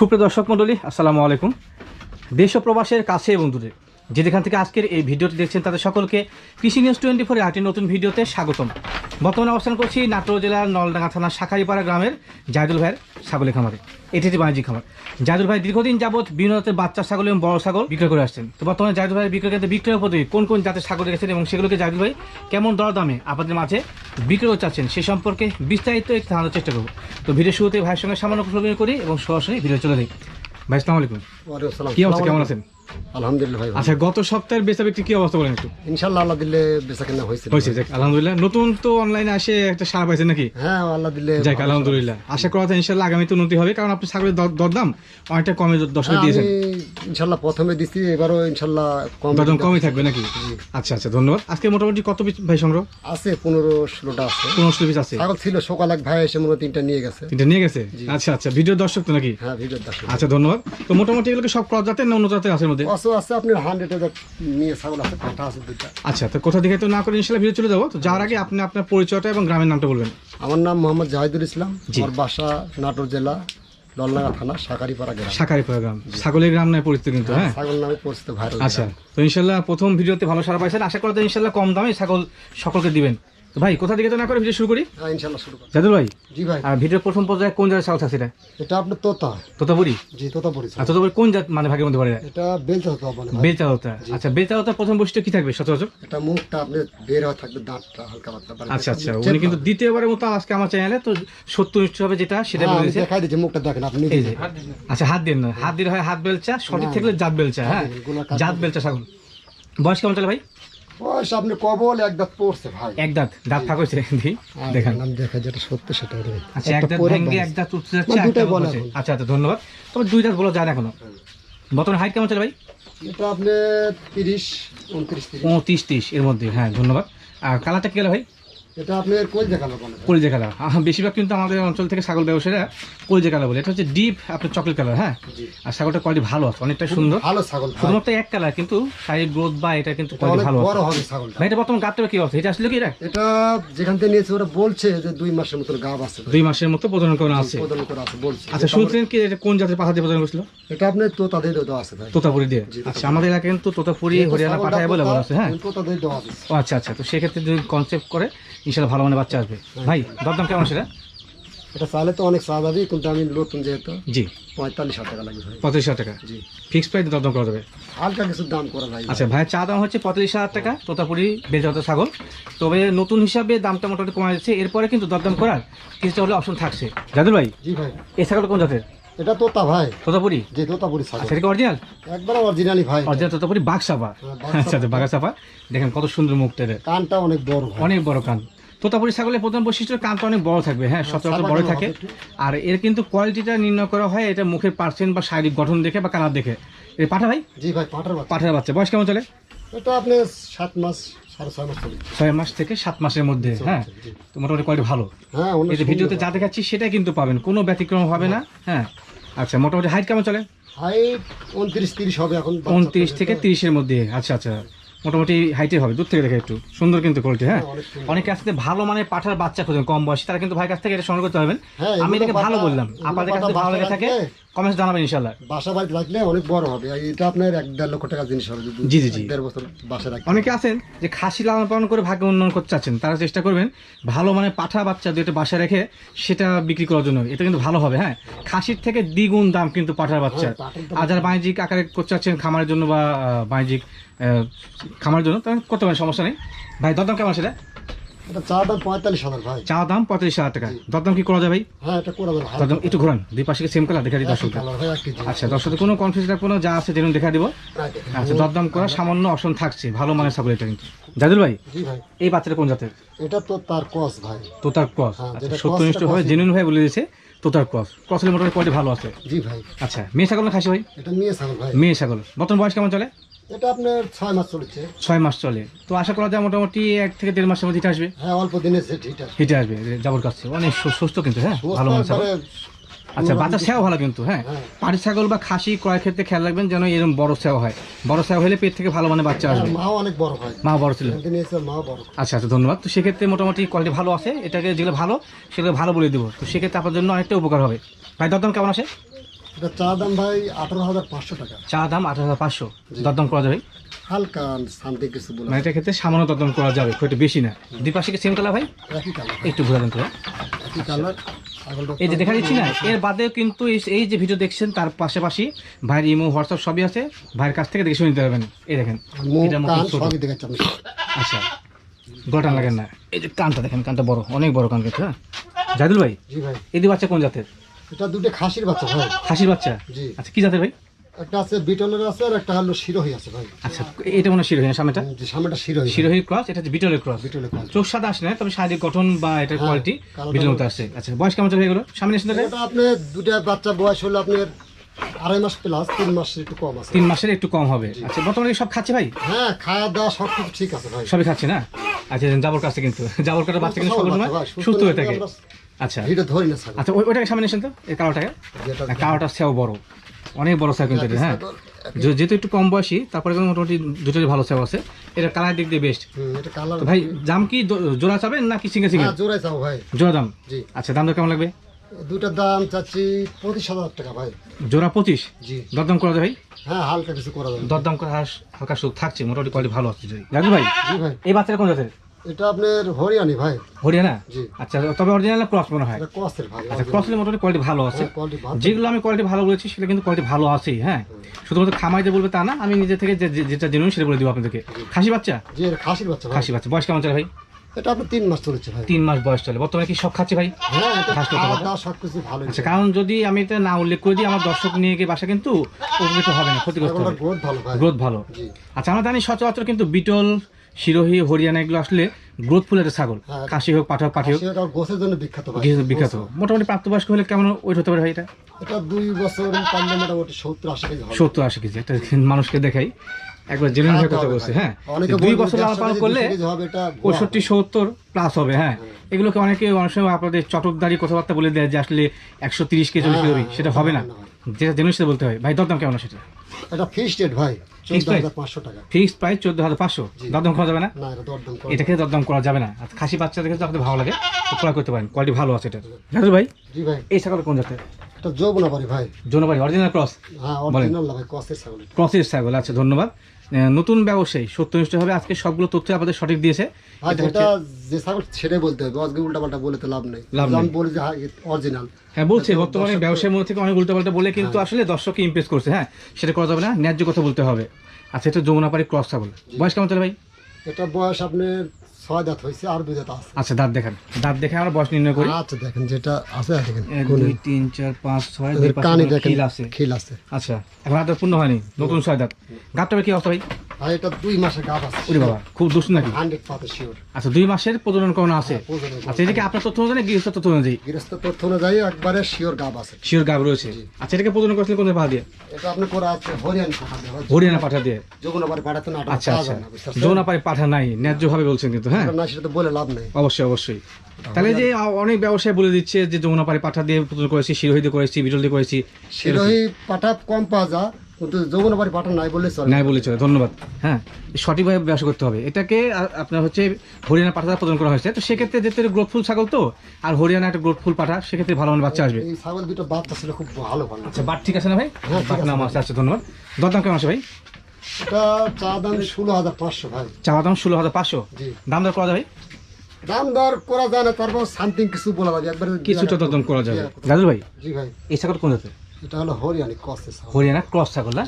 সুপ্রিয় দর্শক মণ্ডলী আসসালামু আলাইকুম। দেশ প্রবাসের কাছে বন্ধুদের দূরে যে যেখান থেকে আজকের এই ভিডিওটি দেখছেন তাদের সকলকে কৃষি নিউজ টোয়েন্টি ফোর আটটি নতুন ভিডিওতে স্বাগতম। বর্তমানে অবস্থান করছি নাটোর জেলার নলডাঙ্গা থানার শাখারিপাড়া গ্রামের জায়দুল ভাইয়ের ছাগলের খামারে। এটি একটি বাণিজ্যিক খামার। জায়দুল ভাই দীর্ঘদিন যাবৎ বিভিন্ন জাতের বাচ্চা ছাগল এবং বড় ছাগল বিক্রয় করে আসছেন। তো বর্তমানে জায়দুল ভাই বিক্রয় ক্ষেত্রে বিক্রয়ের পদ্ধতি কোন কোন জাতের ছাগল রেখেছেন এবং সেগুলোকে জায়দুল ভাই কেমন দর দামে আপনাদের মাঝে বিক্রয় চাচ্ছেন সে সম্পর্কে বিস্তারিত একটু জানার চেষ্টা করব। তো ভিডিও শুরুতে ভাইয়ের সঙ্গে সামান্য বিনিময় করি এবং সরাসরি ভিডিও চলে দিই ভাই আসসালামু আলাইকুম। কি অবস্থা? কেমন আছেন? আলহামদুলিল্লাহ ভাই আচ্ছা গত সপ্তাহের বেচা বিক্রি কি অবস্থা বলেন একটু? ইনশাল্লাহ আল্লাহ দিলে বেচা কেনা হয়েছে। হয়েছে যাক আলহামদুলিল্লাহ। নতুন তো অনলাইনে আসে একটা সারা পাইছেন নাকি? হ্যাঁ আল্লাহ দিলে যাক আলহামদুলিল্লাহ। আশা করা যায় ইনশাল্লাহ আগামীতে উন্নতি হবে কারণ আপনি ছাগলের দরদাম অনেকটা কমে দর্শক দিয়েছেন। আমি প্রথমে দিছি এবারও ইনশাল্লাহ কম দরদাম কমই থাকবে নাকি? আচ্ছা আচ্ছা ধন্যবাদ। আজকে মোটামুটি কত পিস ভাই সংগ্রহ? আছে পনেরো ষোলোটা আছে। পনেরোশো পিস আছে। ছাগল ছিল সকাল এক ভাই এসে মনে তিনটা নিয়ে গেছে। তিনটা নিয়ে গেছে? আচ্ছা আচ্ছা ভিডিও দর্শক তো নাকি? হ্যাঁ দর্শক। আচ্ছা ধন্যবাদ। তো মোটামুটি এগুলোকে সব ক্রস জাতের না অন্য জাতের আছে মধ্যে অসো আছে আপনার হান্ড্রেড নিয়ে ছাগল আছে পাঠা আছে দুইটা। আচ্ছা তো কোথা থেকে তো না করে ইনশাল্লাহ ভিডিও চলে যাব তো যাওয়ার আগে আপনি আপনার পরিচয়টা এবং গ্রামের নামটা বলবেন। আমার নাম মোহাম্মদ জাহিদুল ইসলাম। আমার বাসা নাটোর জেলা দলনাগা থানা শাকারিপাড়া গ্রাম। শাকারি গ্রাম। ছাগলের গ্রাম নয় পরিচিত কিন্তু হ্যাঁ? ছাগল নামে পরিচিত ভাইরাল আচ্ছা তো ইনশাল্লাহ প্রথম ভিডিওতে ভালো সারা পাইছেন। আশা করা যায় ইনশাল্লাহ কম দামে ছাগল সকলকে দিবেন। তো ভাই কোথা থেকে তো না করে ভিডিও শুরু করি? হ্যাঁ ইনশাল্লাহ শুরু কর জাদুল ভাই? জি ভাই। আর ভিডিওর প্রথম পর্যায়ে কোন জাতের থাকছে এটা এটা আপনার তোতা। তোতাপুরি? জি তোতা পরিচিত আর তোতাপুরি কোন জাত মানে ভাগের মধ্যে পড়ে? এটা হতো হতা আচ্ছা বেলচা হতা প্রথম বৈশিষ্ট্য কি থাকবে সচরাচর? এটা মুখটা আপনি বের হয়ে থাকবে দাঁতটা হালকা পাতলা আচ্ছা আচ্ছা। উনি কিন্তু দ্বিতীয়বারের মতো আজকে আমার চ্যানেলে তো সত্য নিশ্চয় হবে যেটা সেটা হ্যাঁ, বলে দিয়েছে। দেখাই দিচ্ছি মুখটা দেখেন আপনি আচ্ছা হাত দিন না হাত দিলে হয় হাত বেলচা সঠিক থাকলে জাত বেলচা হ্যাঁ? জাত বেলচা ছাগল। বয়স কেমন চলে ভাই? বয়স আপনি কবল এক দাঁত পড়ছে ভাই। এক দাঁত দাঁত ফাঁক হয়েছে দেখেন। নাম দেখা যেটা সত্য সেটা আচ্ছা এক দাঁত ভেঙে এক দাঁত উঠতে যাচ্ছে দুটাই বলা। আচ্ছা আচ্ছা ধন্যবাদ। তবে দুই দাঁত বলা যায় না এখনও। বর্তমানে হাইট কেমন চলে ভাই? এটা আপনি তিরিশ উনত্রিশ তিরিশ। পঁয়ত্রিশ তিরিশ এর মধ্যে হ্যাঁ ধন্যবাদ। আর কালারটা কি গেল ভাই? এটা বলে কলিজে বেশিরভাগ কিন্তু আমাদের অঞ্চল থেকে ছাগল ব্যবসায়ীরা কলিজে কালার বলে। এটা হচ্ছে ডিপ আপনার চকলেট কালার হ্যাঁ? আর ছাগলটা কোয়ালিটি ভালো আছে অনেকটা সুন্দর। ভালো ছাগল শুধুমাত্র এক কালার কিন্তু শারীরিক গ্রোথ বা এটা কিন্তু কোয়ালিটি ভালো আছে। বড় হবে ছাগলটা। এটা বর্তমান গাবটা কি অবস্থা? এটা আসলে কি এটা? এটা যেখান থেকে নিয়েছে ওরা বলছে যে দুই মাসের মতো গাব আছে। দুই মাসের মতো প্রজনন আছে। প্রদান করা আছে বলছে। আচ্ছা শুনছিলেন কি এটা কোন জাতের পাঠা দিয়ে প্রজনন করছিল? এটা আপনার তো তাদের দেওয়া আছে ভাই। তোতাপুরি দিয়ে। আচ্ছা আমাদের এলাকায় কিন্তু তোতাপুরি হরিয়ানা পাঠায় বলে বলা আছে হ্যাঁ? দেওয়া আছে। আচ্ছা আচ্ছা তো সেক্ষেত্রে যদি কনসেপ্ট করে ইনশাল্লাহ ভালো মানে বাচ্চা আসবে। ভাই দরদাম কেমন সেটা? এটা চাইলে তো অনেক স্বাভাবিক কিন্তু আমি নতুন যেহেতু জি। পঁয়তাল্লিশ হাজার টাকা লাগবে পঁয়ত্রিশ হাজার টাকা। জি। ফিক্স প্রাইস দরদাম করা যাবে? হালকা কিছু দাম করা ভাই। আচ্ছা ভাই চা দাম হচ্ছে পঁয়ত্রিশ হাজার টাকা তোতাপুরি বেজাত ছাগল। তবে নতুন হিসাবে দামটা মোটামুটি কমা যাচ্ছে এরপরে কিন্তু দরদাম করার কিছুটা হলে অপশন থাকছে। জাদুর ভাই জি ভাই। এই ছাগল কোন জাতের? এটা তোতা ভাই। তোতাপুরি? যে তোতাপুরি ছাগল। আচ্ছা এটা অরিজিনাল একবার অরিজিনালি ভাই। অরিজিনাল তোতাপুরি বাঘসাপা হ্যাঁ, বাঘসাপা। আচ্ছা আচ্ছা বাঘাসাপা দেখেন কত সুন্দর মুখটা কানটা অনেক বড় অনেক বড় কান। তোতাপুরি ছাগলের প্রধান বৈশিষ্ট্য কানটা অনেক বড় থাকবে হ্যাঁ সচরাচর বড় থাকে। আর এর কিন্তু কোয়ালিটিটা নির্ণয় করা হয় এটা মুখের পার্সেন্ট বা শারীরিক গঠন দেখে বা কালার দেখে। এর পাঠা ভাই? জি ভাই পাটার বাচ্চা। পাঠার বাচ্চা। বয়স কেমন চলে? এটা আপনি সাত মাস ছয় মাস থেকে সাত মাসের মধ্যে হ্যাঁ। তো মোটামুটি কোয়ালিটি ভালো। হ্যাঁ এই যে ভিডিওতে যা দেখাচ্ছি সেটাই কিন্তু পাবেন কোনো ব্যতিক্রম হবে না হ্যাঁ। আচ্ছা মোটামুটি হাইট কেমন চলে? হাইট উনত্রিশ তিরিশ হবে এখন উনত্রিশ থেকে তিরিশের মধ্যে আচ্ছা আচ্ছা। মোটামুটি হাইটে হবে দূর থেকে দেখে একটু। সুন্দর কিন্তু কোয়ালিটি হ্যাঁ? অনেক কাছ আসতে ভালো মানে পাঠার বাচ্চা খোঁজেন কম বয়সে তারা কিন্তু ভাই কাছ থেকে এটা সংগ্রহ করতে পারবেন। হ্যাঁ, আমি এটাকে ভালো বললাম। আপনাদের কাছে ভালো লেগে থাকে? কমেন্টস জানাবেন ইনশাল্লাহ বাসা বাড়িতে রাখলে অনেক বড় হবে। এটা আপনার এক দেড় লক্ষ টাকা জিনিস হবে। জি, জি, জি। দেড় বছর বাসা রাখলে অনেকে আছেন যে খাসি লালন পালন করে ভাগ্য উন্নয়ন করতে চাচ্ছেন তারা চেষ্টা করবেন ভালো মানে পাঠা বাচ্চা দুটো বাসায় রেখে সেটা বিক্রি করার জন্য। এটা কিন্তু ভালো হবে হ্যাঁ? খাসির থেকে দ্বিগুণ দাম কিন্তু পাঠার বাচ্চা। হ্যাঁ, আর যারা বাণিজ্যিক আকারে করতে চাচ্ছেন খামারের জন্য বা বাণিজ্যিক খামারের জন্য তাহলে করতে পারেন সমস্যা নেই। ভাই দরদাম কেমন সেটা এটা চা দাম পঁয়তাল্লিশ হাজার ভাই। চা দাম পঁয়ত্রিশ হাজার টাকা। দরদাম কি করা ভাই? হ্যাঁ এটা করে দেবো দরদাম একটু ঘোরান দুই পাশে সেম কালার দেখা দিই দর্শক কালার ভাই এক কেজি আচ্ছা কোনো কনফিউজ রাখব না যা আছে দেখা দিব। হ্যাঁ, আচ্ছা দরদাম করা সামান্য অপশন থাকছে ভালো মানের ছাগল এটা কিন্তু। জাদুল ভাই এই বাচ্চাটা কোন জাতের? এটা তো তার ভাই। ক্রস। হ্যাঁ, আচ্ছা সত্যনিষ্ঠ ভাবে টা জেনুইন ভাই বলে দিয়েছে তোতার ক্রস। ক্রসের মোটামুটি কোয়ালিটি ভালো আছে। জি ভাই। আচ্ছা মেয়ে ছাগল না খাসি ভাই? এটা নিয়ে ছাগল ভাই। মেয়ে ছাগল। বর্তমান বয়স কেমন চলে? এটা আপনার ছয় মাস চলেছে। ছয় মাস চলে। তো আশা করা যায় মোটামুটি এক থেকে দেড় মাসের মধ্যে হিটে আসবে। হ্যাঁ অল্প দিনে ঠিক আছে হিটে আসবে যাবর কাছে। অনেক সুস্থ কিন্তু হ্যাঁ ভালো মানের ছাগল আচ্ছা বাচ্চা সেও ভালো কিন্তু হ্যাঁ। হ্যাঁ। পাটি ছাগল বা খাসি ক্রয় ক্ষেত্রে খেয়াল রাখবেন যেন এরকম বড় সেও হয়। বড় সেও হলে পেট থেকে ভালো মানে বাচ্চা আসবে। মাও অনেক বড় ভাই মা বড় ছিল। আচ্ছা আচ্ছা ধন্যবাদ। তো সেক্ষেত্রে মোটামুটি কোয়ালিটি ভালো আছে। এটাকে যেগুলো ভালো সেগুলো ভালো বলে দেবো। তো সেক্ষেত্রে আপনার জন্য অনেকটা উপকার হবে। ভাই দরদাম কেমন আছে? এটা চা দাম ভাই আঠারো হাজার পাঁচশো টাকা। চা দাম আঠারো হাজার পাঁচশো। দরদাম করা যাবে? হালকা শান্তি কিছু বলে মানে ক্ষেত্রে সামান্য দরদাম করা যাবে খুব বেশি না। দুই পাশে কি সেম কালার ভাই? একই কালার একটু ঘুরে দেন তো। একই কালার এই যে দেখা দিচ্ছি না এর বাদেও কিন্তু এই- যে ভিডিও দেখছেন তার পাশাপাশি ভাইয়ের ইমো হোয়াটসঅ্যাপ সবই আছে ভাইয়ের কাছ থেকে দেখে শুনে নিতে পারবেন। এই দেখেন আচ্ছা গটান লাগেন না। এই যে কানটা দেখেন কানটা বড় অনেক বড় কান কিন্তু হ্যাঁ? জাদুল ভাই জি ভাই। এই বাচ্চা কোন জাতের? এটা দুটো খাসির বাচ্চা ভাই। খাসির বাচ্চা? জি। আচ্ছা কি জাতের ভাই? একটা আছে বিটলের আছে আর একটা হলো শিরোহী আছে ভাই। আচ্ছা এটা মনে শিরোহী না সামনেটা? যে সামনেটা শিরোহী শিরোহীর ক্রস এটা হচ্ছে বিটলের ক্রস। বিটলের ক্রস। চোখ সাদা আসে না তবে শারীরিক গঠন বা এটার হ্যাঁ, কোয়ালিটি বিটলের মতো আসছে আচ্ছা বয়স কেমন চলে গেলো সামনে দেখেন। এটা আপনি দুটা বাচ্চা বয়স হলো আপনার আড়াই মাস প্লাস তিন মাস একটু কম আছে। তিন মাসের একটু কম হবে। আচ্ছা বর্তমানে সব খাচ্ছে ভাই? হ্যাঁ খাওয়া দাওয়া সব ঠিক আছে ভাই। সবই খাচ্ছে না? আচ্ছা জাবর কাছে কিন্তু। জাবর কাটার বাচ্চা কিন্তু সব সুস্থ হয়ে থাকে। আচ্ছা। ভিড়ে ধরি না ছাগল। আচ্ছা ওইটাকে সামনে তো এই কালোটাকে। কালোটা সেও বড়। অনেক বড় সেও কিন্তু হ্যাঁ। যেহেতু একটু কম বয়সী তারপরে কিন্তু মোটামুটি দুটোই ভালো সেও আছে। এটা কালার দিক দিয়ে বেস্ট ভাই দাম কি জোড়া চাবেন নাকি চাও ভাই। জোড়া দাম? জি। আচ্ছা দাম কেমন লাগবে? দুটার দাম চাচ্ছি পঁচিশ হাজার টাকা ভাই। জোড়া পঁচিশ? জি। দরদাম করা যায় ভাই? হ্যাঁ হালকা কিছু করা যাবে দরদাম করা হালকা সুখ থাকছে মোটামুটি কোয়ালিটি ভালো আছে রাজু ভাই? ভাই। এই বাচ্চাটা কোন জাতের? এটা আপনার হরিয়ানি ভাই। হরিয়ানা? আচ্ছা তবে অরিজিনাল ক্রস মনে হয়? ক্রসের ভাই আচ্ছা ক্রসের মোটামুটি কোয়ালিটি ভালো আছে। হ্যাঁ। যেগুলো আমি কোয়ালিটি ভালো বলেছি সেটা কিন্তু কোয়ালিটি ভালো আছেই হ্যাঁ? শুধুমাত্র খামাইতে বলবে তা না আমি নিজে থেকে যেটা জেনুইন সেটা বলে দিব আপনাদেরকে। খাসি বাচ্চা? জি খাসির বাচ্চা খাসি বাচ্চা। বয়স কেমন চলে ভাই? এটা আপনার তিন মাস চলেছে ভাই। তিন মাস বয়স চলে। বর্তমানে কি সব খাচ্ছে ভাই? হ্যাঁ এটা খাসি খাওয়া দাওয়া সব কিছু ভালো আচ্ছা কারণ যদি আমি এটা না উল্লেখ করে দিই আমার দর্শক নিয়ে গিয়ে বাসা কিন্তু উপকৃত হবে না ক্ষতিগ্রস্ত হবে। গ্রোথ ভালো ভাই। গ্রোথ ভালো। আচ্ছা আমরা জানি সচরাচর কিন্তু বিটল শিরোহী হরিয়ানা এগুলো আসলে গ্রোথফুল একটা ছাগল। হ্যাঁ। খাসি হোক পাঠা হোক। পাঠি হোক গোসের জন্য বিখ্যাত বিখ্যাত- মোটামুটি প্রাপ্তবয়স্ক হলে কেমন ওয়েট হতে পারে এটা? এটা দুই বছর মোটামুটি সত্তর আশি কেজি সত্তর আশি কেজি একটা মানুষকে দেখাই। একবার জেনুইন কথা বলছে হ্যাঁ। দুই বছর লালন পালন করলে। পঁয়ষট্টি সত্তর প্লাস হবে হ্যাঁ। এগুলোকে অনেকে অনেক সময় আপনাদের চটকদারি কথাবার্তা বলে দেয় যে আসলে একশো তিরিশ কেজি হ্যাঁ, কেজি হ্যাঁ, সেটা হবে না। যেটা জেনুইন সেটা বলতে হয়। ভাই দরদাম কেমন সেটা? এটা ফিক্সড রেট ভাই। হাজার পাঁচশো ফিক্সড প্রাইস চোদ্দ হাজার পাঁচশো? দরদাম করা যাবে না? এটাকে দরদাম করা যাবে না। আর খাসি বাচ্চা দেখে যদি আপনাদের ভালো লাগে ক্রয় করতে পারেন। কোয়ালিটি ভালো আছে এটা। ভাই এই ছাগল কোন জাতের? এটা যৌবনা ভাই। অরিজিনাল ক্রস হ্যাঁ অরিজিনাল ভাই কস্টের ছাগল। ক্রসের ছাগল আচ্ছা ধন্যবাদ। নতুন ব্যবসায়ী সত্যনিষ্ঠ হবে আজকে সবগুলো তথ্য আপনাদের সঠিক দিয়েছে। এটা যে ছাগল ছেড়ে বলতে হবে। আজকে উল্টা বলে তো লাভ নেই। আমি নেই। যে হ্যাঁ অরিজিনাল হ্যাঁ বলছে বর্তমানে দর্শক- মনে থেকে অনেক উল্টাপাল্টা বলে কিন্তু আসলে দর্শককে ইমপ্রেস করছে। হ্যাঁ সেটা করা যাবে না ন্যায্য কথা বলতে হবে। আচ্ছা এটা যমুনাপাড়ি ক্রস ছাগল। বয়স কেমন চলে ভাই? এটা বয়স আপনার ছয় দাঁত হয়েছে আর দুই দাঁত আছে। আচ্ছা দাঁত দেখেন। দাঁত দেখে আমরা বয়স নির্ণয় করি। আচ্ছা দেখেন যেটা আছে দেখেন। দুই তিন চার পাঁচ ছয় কানে দেখেন খিল আছে। খিল আছে। আচ্ছা এখন আর পূর্ণ হয়নি নতুন ছয় দাঁত। গাবটাবে কি অবস্থা ভাই? আর এটা দুই মাসের আছে। ওরে বাবা খুব দুষ্ট নাকি? হান্ড্রেড পাতে শিওর। আচ্ছা দুই মাসের প্রজনন করানো আছে। আচ্ছা এটাকে আপনার তথ্য অনুযায়ী গৃহস্থ তথ্য অনুযায়ী? গৃহস্থ তথ্য অনুযায়ী একবারে শিওর গাভ আছে। শিওর গাব রয়েছে? আচ্ছা এটাকে প্রজনন করেছিলেন কোন ভাড়া দিয়ে? এটা আপনি করা আছে হরিয়ান পাঠা দেওয়া হরিয়ানা পাঠা দিয়ে? না আচ্ছা আচ্ছা। যৌনাপাড়ি পাঠা নাই ন্যায্য ভাবে বলছেন কিন্তু হ্যাঁ? না সেটা তো বলে লাভ নেই। অবশ্যই অবশ্যই। তাহলে যে অনেক ব্যবসায়ী বলে দিচ্ছে যে যমুনাপাড়ি পাঠা দিয়ে প্রজনন করেছি শিরোহী দিয়ে করেছি বিটল দিয়ে করেছি। শিরোহী পাঠা কম পাওয়া যায় কিন্তু যৌবন আবার পাঠা নাই বললে চলে। নাই চলে ধন্যবাদ। হ্যাঁ সঠিকভাবে ব্যবসা করতে হবে। এটাকে আপনার হচ্ছে হরিয়ানা পাঠা প্রদান করা হয়েছে। তো সেক্ষেত্রে যেহেতু গ্রোথফুল ছাগল তো আর হরিয়ানা একটা গ্রোথফুল পাঠা সেক্ষেত্রে ভালো মানে বাচ্চা আসবে। এই ছাগল দুটো বাচ্চা ছিল খুব ভালো ভালো আচ্ছা বাট ঠিক আছে না ভাই? হ্যাঁ, বাট নাম আছে আচ্ছা ধন্যবাদ। দরদাম কেমন আছে ভাই? এটা চা দাম ষোলো হাজার পাঁচশো ভাই। চাওয়া দাম ষোলো হাজার পাঁচশো? দাম দর করা যাবে দাম দর করা যায় না তারপর সামথিং কিছু বলা যাবে একবারে কিছুটা দরদাম করা যাবে। দাদু ভাই? জি ভাই। এই ছাগল কোন জাতের? এটা হলো হরিয়ানা ছাগল। হরিয়ানা ক্রস ছাগল না?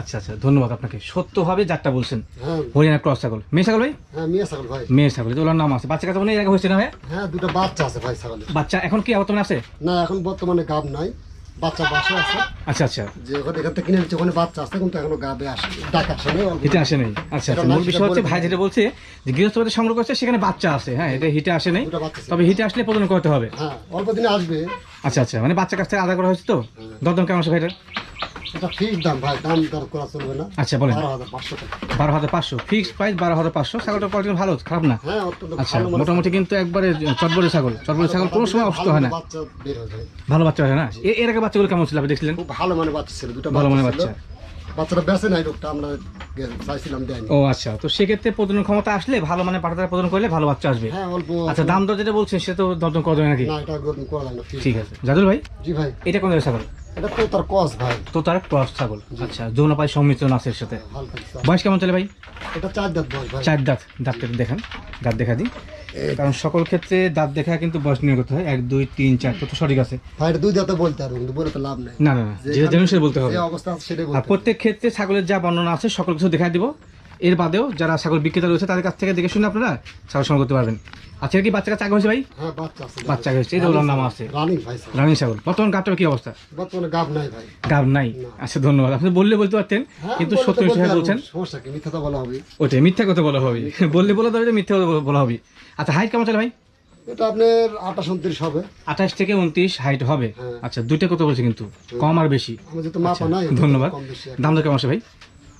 আচ্ছা আচ্ছা ধন্যবাদ আপনাকে। সত্যভাবে যারটা বলছেন হ্যাঁ। হরিয়ানা ক্রস ছাগল। মেয়ে ছাগল ভাই? হ্যাঁ মেয়ে ছাগল ভাই। মেয়ে ছাগল ওনার নাম আছে। বাচ্চা কাছে মনে হয় হয়েছে না ভাই? হ্যাঁ দুটো বাচ্চা আছে ভাই ছাগল বাচ্চা এখন কি বর্তমানে আছে? না এখন বর্তমানে গাব নাই। বাচ্চা বাসা আছে। আচ্ছা আচ্ছা। যে ওখানে এখান থেকে কিনে নিচ্ছে ওখানে বাচ্চা আছে কিন্তু এখনও গাবে আসে ডাক আসে হিটে আসে নাই। আচ্ছা আচ্ছা। মূল বিষয় হচ্ছে ভাই যেটা বলছে যে সংগ্রহ করছে সেখানে বাচ্চা আছে। হ্যাঁ এটা হিটে আসে নাই। তবে হিটে আসলে প্রদান করতে হবে। হ্যাঁ অল্প দিনে আসবে। আচ্ছা আচ্ছা। মানে বাচ্চা কাছ থেকে আদা করা হয়েছে তো? দরদাম কেমন আছে ভাইটার? এটা ঠিক দাম ভাই দাম দর করা চলবে না। আচ্ছা বলেন। বারো হাজার পাঁচশো ফিক্সড প্রাইস বারো হাজার পাঁচশো। কোয়ালিটি ভালো খারাপ না? হ্যাঁ আচ্ছা মানে মোটামুটি কিন্তু একবারে চটবরে ছাগল। ছাগল কোনো সময় অসুস্থ হয় না। ভালো বাচ্চা হয় না? এর আগে বাচ্চাগুলো কেমন ছিল আপনি দেখছিলেন? ভালো মানে বাচ্চা ছিল দুটো ভালো মানে। বাচ্চা। বাচ্চাটা বেঁচে নাই রোগটা আমরা চাইছিলাম দেয়নি। ও আচ্ছা তো সেক্ষেত্রে প্রজনন ক্ষমতা আসলে ভালো মানে দ্বারা প্রজনন করলে ভালো বাচ্চা আসবে। হ্যাঁ অল্প আচ্ছা দাম দর যেটা বলছেন সেটা তো দরদম করা যাবে নাকি? না এটা গরম করা যায় ঠিক আছে। জাদুল ভাই? জি ভাই। এটা কোন ছাগল? এটা তো তার কস ভাই। তো তার ক্রস ছাগল। আচ্ছা যৌনপাই সংমিশ্রণ আছে এর সাথে। বয়স কেমন চলে ভাই? এটা চার দাঁত বয়স ভাই। চার দাঁত। দাঁতটা দেখান। দাঁত দেখা দিই। কারণ সকল ক্ষেত্রে দাঁত দেখা কিন্তু বয়স নিয়ে করতে হয়। এক দুই তিন চার তো সঠিক আছে। ভাই দুই দাঁতে বলতে আর কিন্তু বলে তো লাভ নাই। না না না যেটা জানেন সেটা বলতে হবে। অবস্থা সেটা আর প্রত্যেক ক্ষেত্রে ছাগলের যা বর্ণনা আছে সকল কিছু দেখা দিব। এর বাদেও যারা ছাগল বিক্রেতা রয়েছে তাদের কাছ থেকে দেখে শুনে আপনারা ছাগল সংগ্রহ করতে পারবেন। আচ্ছা কি বাচ্চা কাচ্চা আগে হয়েছে ভাই? হ্যাঁ বাচ্চা আছে বাচ্চা। হয়েছে এই ওর নাম আছে। রানিং ছাগল। বর্তমান গাবটার কি অবস্থা? গাব নাই ভাই। গাব নাই? আচ্ছা ধন্যবাদ। আপনি বললে বলতে পারতেন হ্যাঁ, কিন্তু সত্য বলতে বলছেন। ওটাই মিথ্যা কথা বলা হবে। বললে বলা যাবে মিথ্যা কথা বলা হবে। আচ্ছা হাইট কেমন চলে ভাই? এটা আপনার আঠাশ উনত্রিশ হবে। আঠাশ থেকে উনত্রিশ হাইট হবে। হ্যাঁ। আচ্ছা দুইটা কত বলছে কিন্তু। কম আর বেশি। আচ্ছা, ধন্যবাদ। দাম দর কেমন আছে ভাই?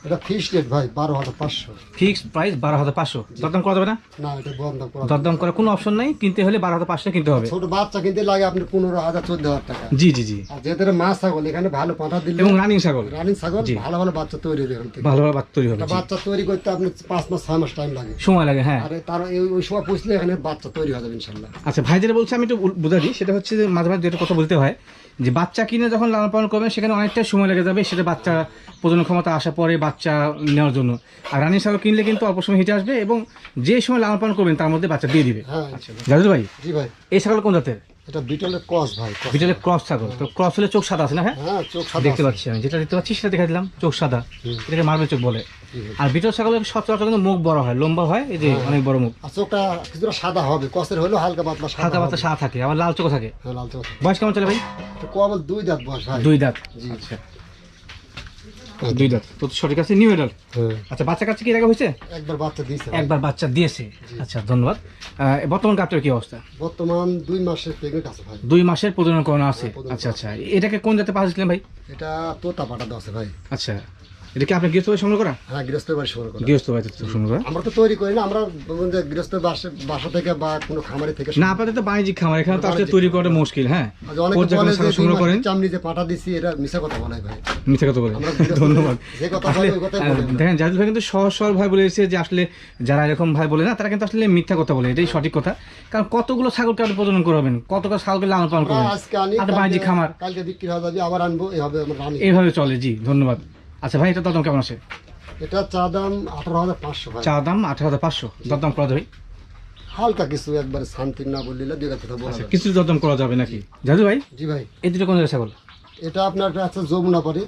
এটা ফিক্সড রেট ভাই বারো হাজার পাঁচশো। ফিক্সড প্রাইস বারো হাজার পাঁচশো। দরদাম করা যাবে না? না এটা বন্ধ করা দরদাম করার কোনো অপশন নাই কিনতে হলে বারো হাজার পাঁচশো কিনতে হবে। ছোট বাচ্চা কিনতে লাগে আপনার পনেরো হাজার চোদ্দ হাজার টাকা। জি জি জি। আর যেহেতু ছাগল এখানে ভালো পাঠা দিলে এবং রানিং ছাগল। রানিং ছাগল ভালো ভালো বাচ্চা তৈরি হবে ভালো ভালো বাচ্চা তৈরি হবে বাচ্চা তৈরি করতে আপনার পাঁচ মাস ছয় মাস টাইম লাগে। সময় লাগে হ্যাঁ। আর তার ওই সময় পুষলে এখানে বাচ্চা তৈরি হয়ে যাবে ইনশাল্লাহ। আচ্ছা ভাই যেটা বলছে আমি একটু বুঝা দিই। সেটা হচ্ছে যে মাঝে মাঝে যেটা কথা বলতে হয়। যে বাচ্চা কিনে যখন লালন পালন করবেন সেখানে অনেকটা সময় লেগে যাবে। সেটা বাচ্চা প্রজনন ক্ষমতা আসার পরে বাচ্চা নেওয়ার জন্য। আর রানী ছাগল কিনলে কিন্তু অল্প সময় হিটে আসবে এবং যে সময় লালন পালন করবেন তার মধ্যে বাচ্চা দিয়ে দিবে। হ্যাঁ ইনশাল্লাহ। জাদুল ভাই জি ভাই। এই ছাগল কোন জাতের? এটা বিটলের কস ভাই cross। ক্রস ছাগল। তো ক্রস হলে চোখ সাদা আছে না হ্যাঁ হ্যাঁ চোখ সাদা দেখতে পাচ্ছি আমি। যেটা দেখতে পাচ্ছি সেটা দেখা দিলাম চোখ সাদা। এটাকে চোখ বলে। আর বিটল ছাগলের সচরাচর কিন্তু মুখ বড় হয় লম্বা হয় এই যে অনেক বড় মুখ। আর চোখটা কিছুটা সাদা হবে কসের হলেও হালকা পাতলা হালকা। সাদা থাকে আবার লাল চোখ থাকে। হ্যাঁ লাল চোখ বয়স কেমন চলে ভাই? কবল দুই দাঁত বয়স ভাই দুই দাঁত। জি। আচ্ছা। দুই দাঁত। তো সঠিক আছে নিউ এডাল হ্যাঁ। আচ্ছা বাচ্চা কাছে কি রাখা হয়েছে? একবার বাচ্চা দিয়েছে। একবার বাচ্চা দিয়েছে। আচ্ছা ধন্যবাদ। বর্তমান কাপটার কি অবস্থা? বর্তমান দুই মাসের প্রেগনেন্ট আছে ভাই। দুই মাসের প্রজনন করানো আছে। আচ্ছা আচ্ছা। এটাকে কোন জাতে পাঠিয়েছিলেন ভাই? এটা তোতা পাঠাতে আছে ভাই। আচ্ছা। এটা কি আপনি গৃহস্থ ভাবে সংগ্রহ করা? হ্যাঁ গৃহস্থ বাড়ি শুরু করে। গৃহস্থ বাড়িতে সংগ্রহ করা? আমরা তো তৈরি করি না আমরা গৃহস্থ বাসা থেকে বা কোনো খামারি থেকে না আপনাদের তো বাণিজ্যিক খামার এখানে তো আসলে তৈরি করা মুশকিল হ্যাঁ? আজ অনেকে সংগ্রহ করেন। চামড়ি যে পাঠা দিছি এটা মিশা কথা বলে ভাই। মিথ্যে কথা ধন্যবাদ। বলে আমরা। দেখেন জাহিদ ভাই কিন্তু সহজ সরল ভাই বলেছে যে আসলে যারা এরকম ভাই বলে না তারা কিন্তু আসলে মিথ্যা কথা বলে এটাই সঠিক কথা। কারণ কতগুলো ছাগলকে আপনি প্রজনন করবেন কতগুলো ছাগলকে লালন পালন করবেন আজকে আনি বাণিজ্যিক খামার। কালকে বিক্রি হয়ে যাবে আবার আনব এইভাবে আমরা এইভাবে চলে জি ধন্যবাদ। আচ্ছা ভাই এটা দরদাম কেমন আছে? এটা চা দাম আঠারো হাজার পাঁচশো চা দাম আঠারো হাজার পাঁচশো দরদাম করা যাবে? হালকা কিছু একবারে শান্তি না বললে দুই কথা বলা আচ্ছা যাবে। কিছু দরদাম করা যাবে নাকি? জাদু ভাই? জি ভাই। এই দুটো কোন ছাগল? এটা আপনার আছে যমুনা পাড়ি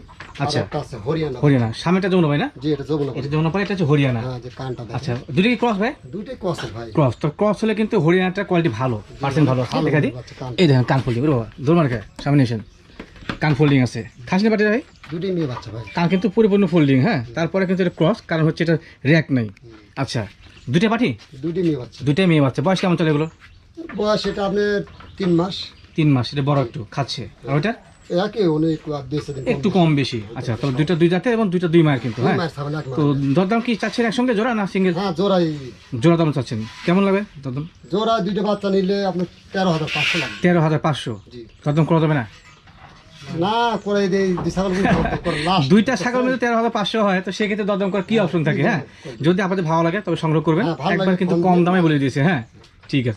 আচ্ছা। আছে হরিয়ানা হরিয়ানা। সামনেটা যমুনা ভাই না? জি এটা যমুনা এটা যমুনা পরে এটা হচ্ছে হরিয়ানা। হ্যাঁ যে কানটা আচ্ছা দুটো কি ক্রস ভাই? দুইটাই ক্রস ভাই। ক্রস তো ক্রস হলে কিন্তু হরিয়ানাটার কোয়ালিটি ভালো পার্সেন্ট ভালো। দেখা। দিই এই দেখেন কান ফোল্ডিং বাবা দৌড় মার্কা সামনে এসেন কান ফোল্ডিং আছে। খাসনি পাটি ভাই দুইটাই মেয়ে বাচ্চা ভাই। কান কিন্তু পরিপূর্ণ ফোল্ডিং হ্যাঁ? তারপরে কিন্তু এটা ক্রস কারণ হচ্ছে এটা র্যাক নেই। আচ্ছা দুইটা পাটি দুইটাই মেয়ে বাচ্চা। দুইটাই মেয়ে বাচ্চা। বয়স কেমন চলে এগুলো? বয়স এটা আপনি তিন মাস। তিন মাস এটা বড় একটু খাচ্ছে। আর ওইটা? একটু কম বেশি। আচ্ছা তাহলে দুইটা দুই জাতের এবং দুইটা দুই মায়ের কিন্তু হ্যাঁ? তো দরদাম কি চাচ্ছেন একসঙ্গে জোড়া না সিঙ্গেল হ্যাঁ জোড়াই। জোড়া দাম চাচ্ছেন। কেমন লাগবে দরদাম? জোড়া দুইটা বাচ্চা নিলে আপনার তেরো হাজার পাঁচশো তেরো হাজার পাঁচশো। জি। দরদাম করা যাবে না? না করে দেই দুইটা ছাগল মিলে তেরো হাজার পাঁচশো হয় তো সেক্ষেত্রে দরদাম করার কি অপশন থাকে হ্যাঁ? যদি আপনাদের ভালো লাগে তবে সংগ্রহ করবেন। হ্যাঁ, একবার কিন্তু কম দামে বলে দিয়েছে হ্যাঁ? ঠিক আছে।